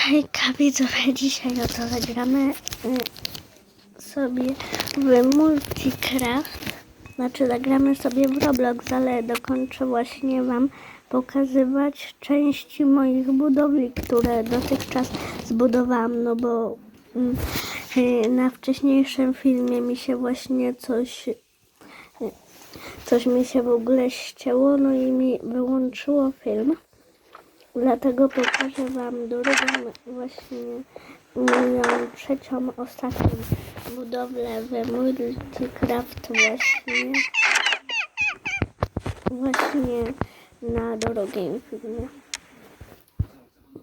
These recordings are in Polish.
Hejka widzowie, dzisiaj oto zagramy y, sobie w Multicraft. Znaczy zagramy sobie w Roblox, ale dokończę właśnie Wam pokazywać części moich budowli, które dotychczas zbudowałam, no bo mm, y, na wcześniejszym filmie mi się właśnie coś y, coś mi się w ogóle ścięło, no i mi wyłączyło film. Dlatego pokażę Wam drugą, właśnie moją trzecią, ostatnią budowlę w Multicraft właśnie, właśnie na drugim filmie.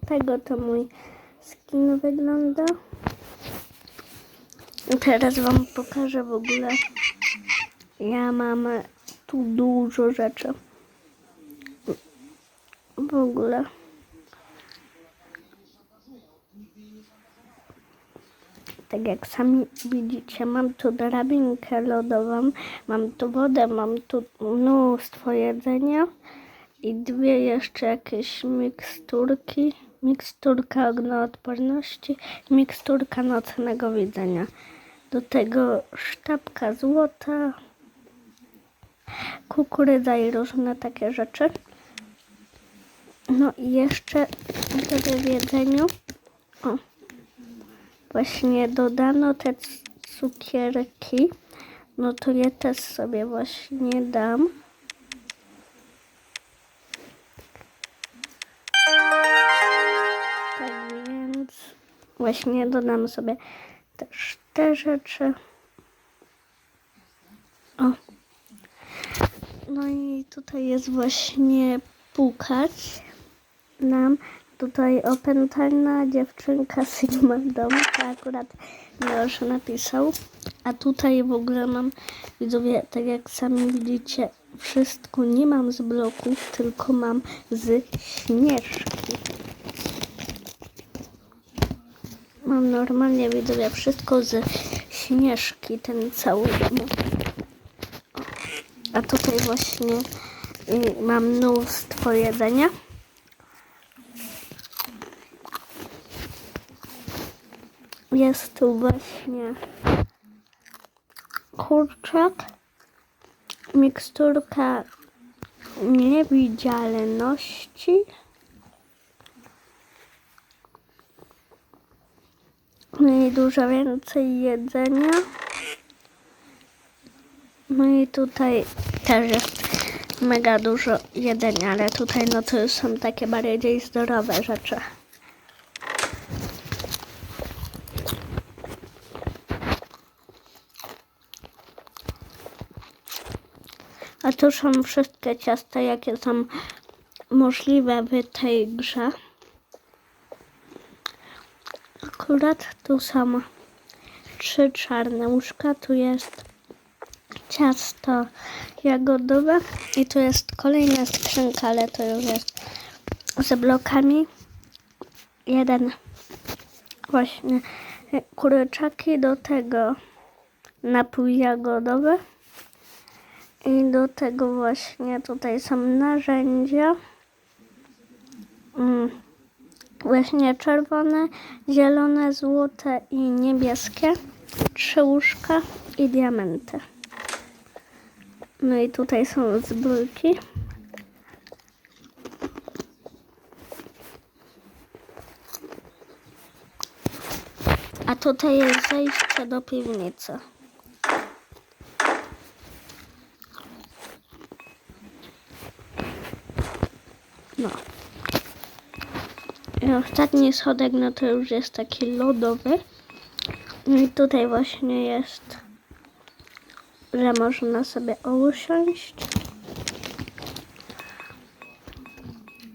Tego to mój skin wygląda. Teraz Wam pokażę w ogóle. Ja mam tu dużo rzeczy. W ogóle. Tak jak sami widzicie, mam tu drabinkę lodową, mam tu wodę, mam tu mnóstwo jedzenia i dwie jeszcze jakieś miksturki. Miksturka ognoodporności, miksturka nocnego widzenia. Do tego sztabka złota, kukurydza i różne takie rzeczy. No i jeszcze w jedzeniu o, właśnie dodano te cukierki. No to je też sobie właśnie dam. Tak więc właśnie dodam sobie też te rzeczy. O. No i tutaj jest właśnie pukać nam tutaj opętana dziewczynka Sigma Dom, to akurat Miłosz napisał. A tutaj w ogóle mam, widzowie, tak jak sami widzicie, wszystko nie mam z bloków, tylko mam z śnieżki. Mam normalnie, widzowie, wszystko z śnieżki, ten cały dom. A tutaj właśnie y, mam mnóstwo jedzenia. Jest tu właśnie kurczak, miksturka niewidzialności. No i dużo więcej jedzenia. No i tutaj też jest mega dużo jedzenia, ale tutaj no to już są takie bardziej zdrowe rzeczy. A tu są wszystkie ciasta, jakie są możliwe w tej grze. Akurat tu są trzy czarne łóżka, tu jest ciasto jagodowe i tu jest kolejna skrzynka, ale to już jest z blokami. Jeden właśnie kurczaki, do tego napój jagodowy i do tego właśnie tutaj są narzędzia. Mm. Właśnie czerwone, zielone, złote i niebieskie. Trzy łóżka i diamenty. No i tutaj są zbrojki. A tutaj jest zejście do piwnicy. No. I ostatni schodek, no to już jest taki lodowy. No i tutaj właśnie jest, że można sobie usiąść.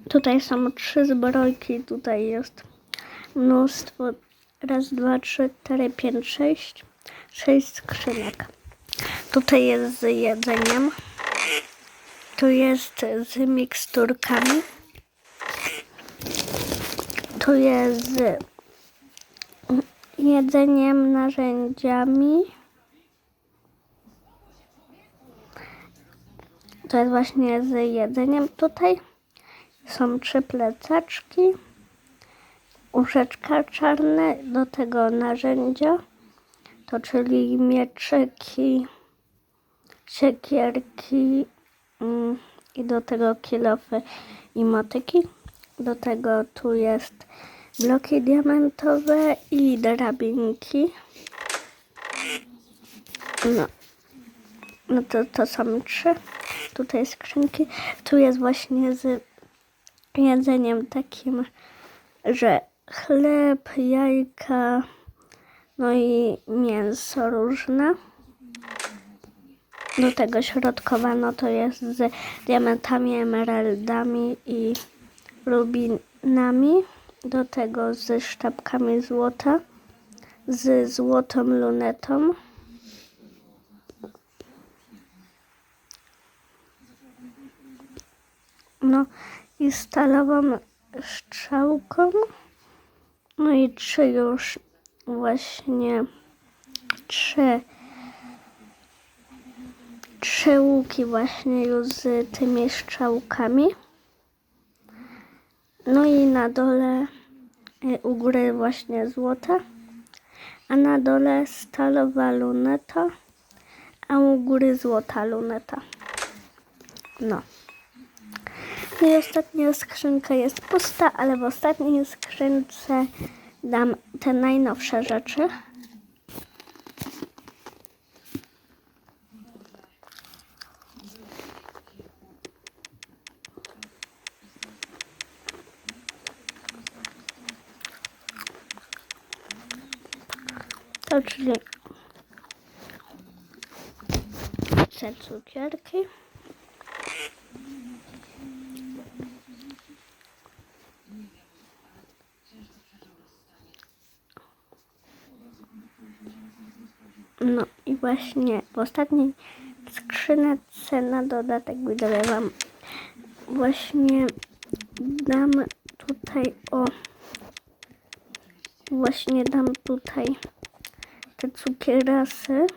Tutaj są trzy zbrojki, tutaj jest mnóstwo. Raz, dwa, trzy, cztery, pięć, sześć. Sześć skrzynek. Tutaj jest z jedzeniem. Tu jest z miksturkami. Tu jest z jedzeniem, narzędziami. To jest właśnie z jedzeniem tutaj. Są trzy plecaczki. łóżeczka czarne, do tego narzędzia, to czyli mieczyki, siekierki mm, i do tego kilofy i motyki. Do tego tu jest bloki diamentowe i drabinki. No, no to, to są trzy. Tutaj skrzynki. Tu jest właśnie z jedzeniem takim, że chleb, jajka, no i mięso różne. Do tego środkowa, no to jest z diamentami, emeraldami i rubinami. Do tego z sztabkami złota, z złotą lunetą. No i stalową strzałką. No i trzy już właśnie trzy trzy łuki właśnie już z tymi strzałkami. No i na dole y, u góry właśnie złota, a na dole stalowa luneta, a u góry złota luneta. No. No i ostatnia skrzynka jest pusta, ale w ostatniej skrzynce dam te najnowsze rzeczy. To czyli te cukierki. No i właśnie w ostatniej skrzynce na dodatek widzowie wam właśnie dam tutaj o właśnie dam tutaj cukierasy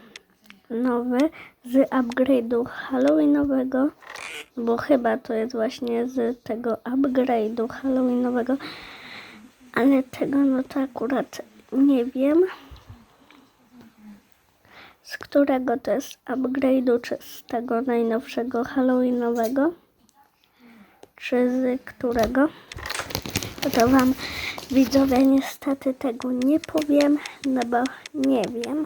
nowe z upgrade'u halloweenowego, bo chyba to jest właśnie z tego upgrade'u halloweenowego, ale tego no to akurat nie wiem z którego to jest upgrade'u, czy z tego najnowszego halloweenowego, czy z którego. No to wam widzowie niestety tego nie powiem, no bo nie wiem.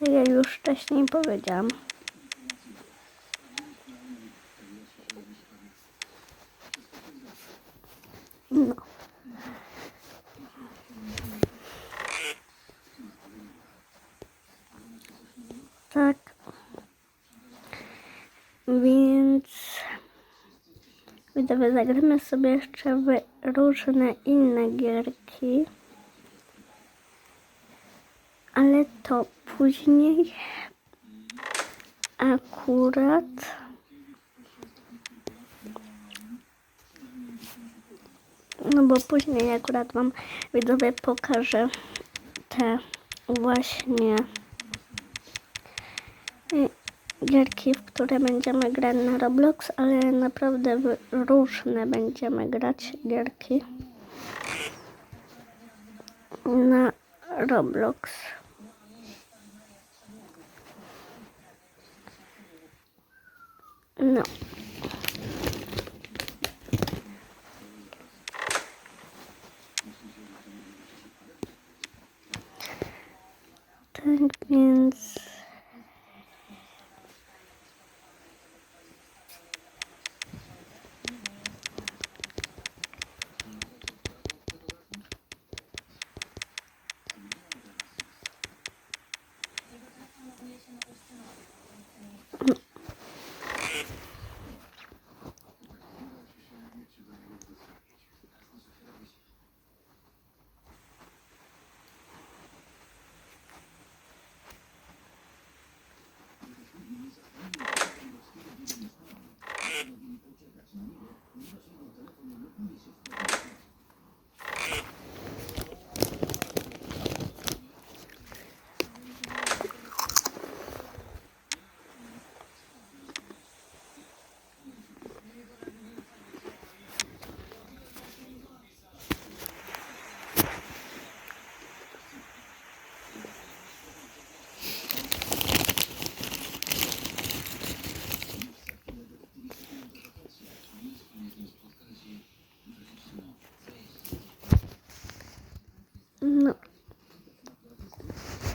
Ja już wcześniej powiedziałam. No. Tak. Więc widzowie, zagramy sobie jeszcze w różne inne gierki. Ale to później akurat no bo później akurat wam widzowie pokażę te właśnie gierki, w które będziemy grać na Roblox, ale naprawdę różne będziemy grać gierki na Roblox. No.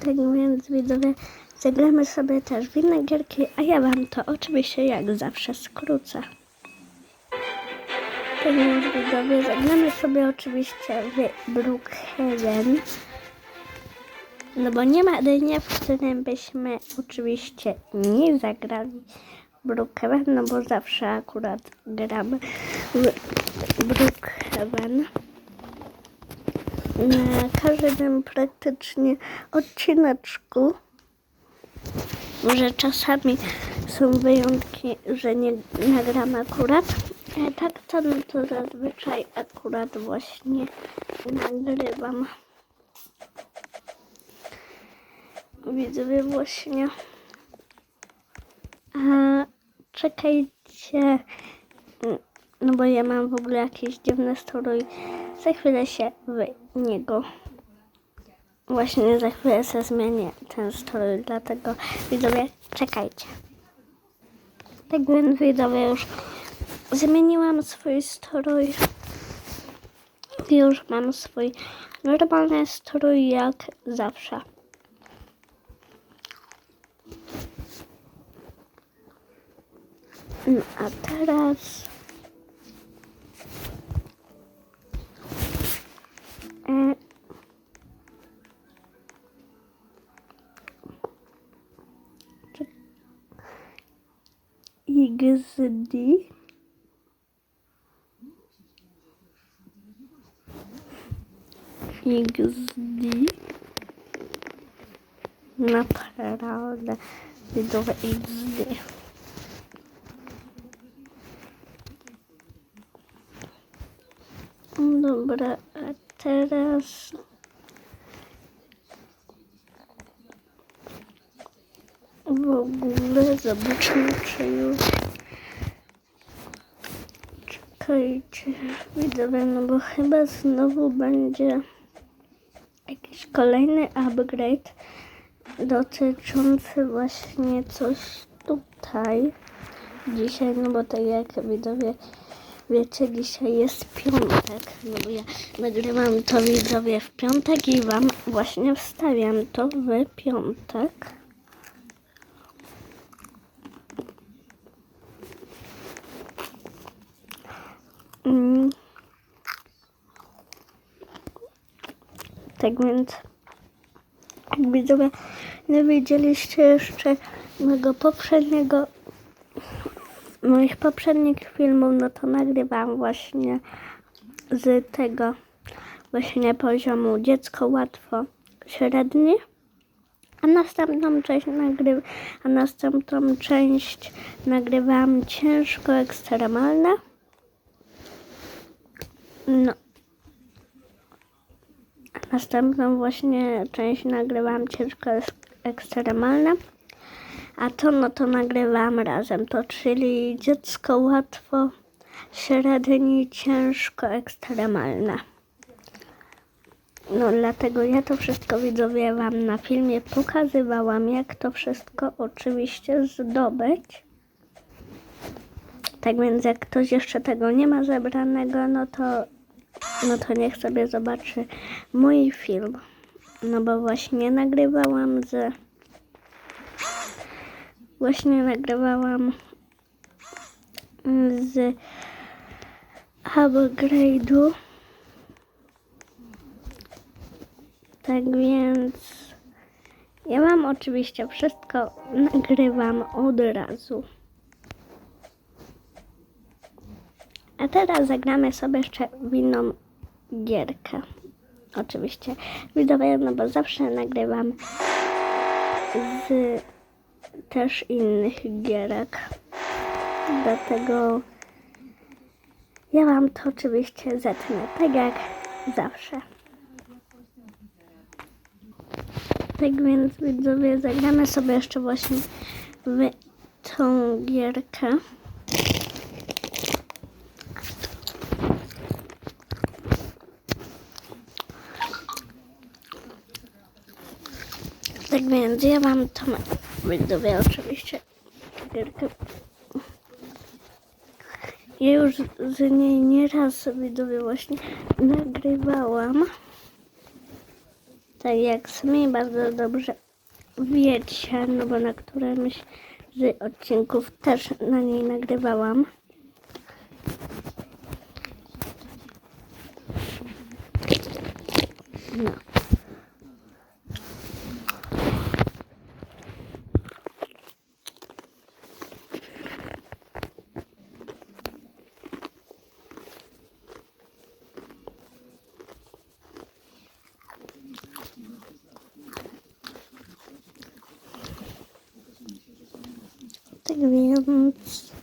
Tak więc widzowie, zagramy sobie też w inne gierki, a ja wam to oczywiście jak zawsze skrócę. Tak więc widzowie, zagramy sobie oczywiście w Brookhaven. No bo nie ma dnia, w którym byśmy oczywiście nie zagrali Brookhaven, no bo zawsze akurat gramy w Brookhaven. Na każdym praktycznie odcineczku, może czasami są wyjątki, że nie nagram akurat, ale tak to, no to zazwyczaj akurat właśnie nagrywam. widzowie właśnie. A czekajcie. No bo ja mam w ogóle jakiś dziwny strój. Za chwilę się w niego. Właśnie za chwilę się zmienię ten strój, dlatego widzowie czekajcie. Tak więc widzowie już zmieniłam swój strój. Już mam swój normalny strój jak zawsze. No a teraz... É... XD. Na parada de do XD. um dobrar. Teraz... W ogóle zobaczmy, czy już... Czekajcie, widzowie, no bo chyba znowu będzie jakiś kolejny upgrade dotyczący właśnie coś tutaj dzisiaj, no bo tak jak widzowie Wiecie, dzisiaj jest piątek, no bo ja nagrywam to widzowie w piątek i wam właśnie wstawiam to w piątek. Mm. Tak więc, jak widzowie nie widzieliście jeszcze mojego poprzedniego moich poprzednich filmów, no to nagrywam właśnie z tego właśnie poziomu dziecko łatwo średni. A następną część nagry a następną część nagrywam ciężko ekstremalne. No. Następną właśnie część nagrywam ciężko ekstremalne. A to no to nagrywam razem, to czyli dziecko łatwo, średni, ciężko, ekstremalne. No dlatego ja to wszystko widzowie wam na filmie pokazywałam, jak to wszystko oczywiście zdobyć. Tak więc jak ktoś jeszcze tego nie ma zebranego, no to, no to niech sobie zobaczy mój film. No bo właśnie nagrywałam z właśnie nagrywałam z upgrade'u. Tak więc ja mam oczywiście wszystko nagrywam od razu. A teraz zagramy sobie jeszcze w inną gierkę. Oczywiście widzowie, no bo zawsze nagrywam z też innych gierek. Dlatego ja Wam to oczywiście zetnę, tak jak zawsze. Tak więc widzowie, zagramy sobie jeszcze właśnie w tą gierkę. Tak więc ja Wam to widzowie oczywiście gierkę. Ja już z niej nieraz widzowie właśnie nagrywałam. Tak jak sami bardzo dobrze wiecie, no bo na którymś z odcinków też na niej nagrywałam. Tak więc...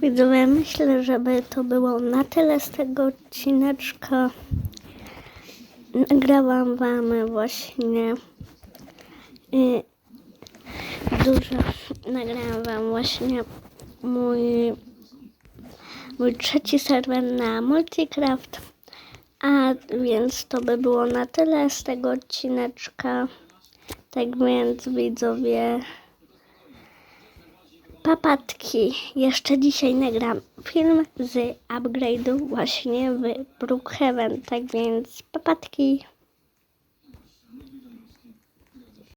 Widzowie, myślę, żeby to było na tyle z tego odcineczka. Nagrałam wam właśnie y, dużo, nagrałam wam właśnie mój, mój trzeci serwer na Multicraft. A więc to by było na tyle z tego odcineczka. Tak więc widzowie, papatki. Jeszcze dzisiaj nagram film z upgrade'u właśnie w Brookhaven. Tak więc papatki.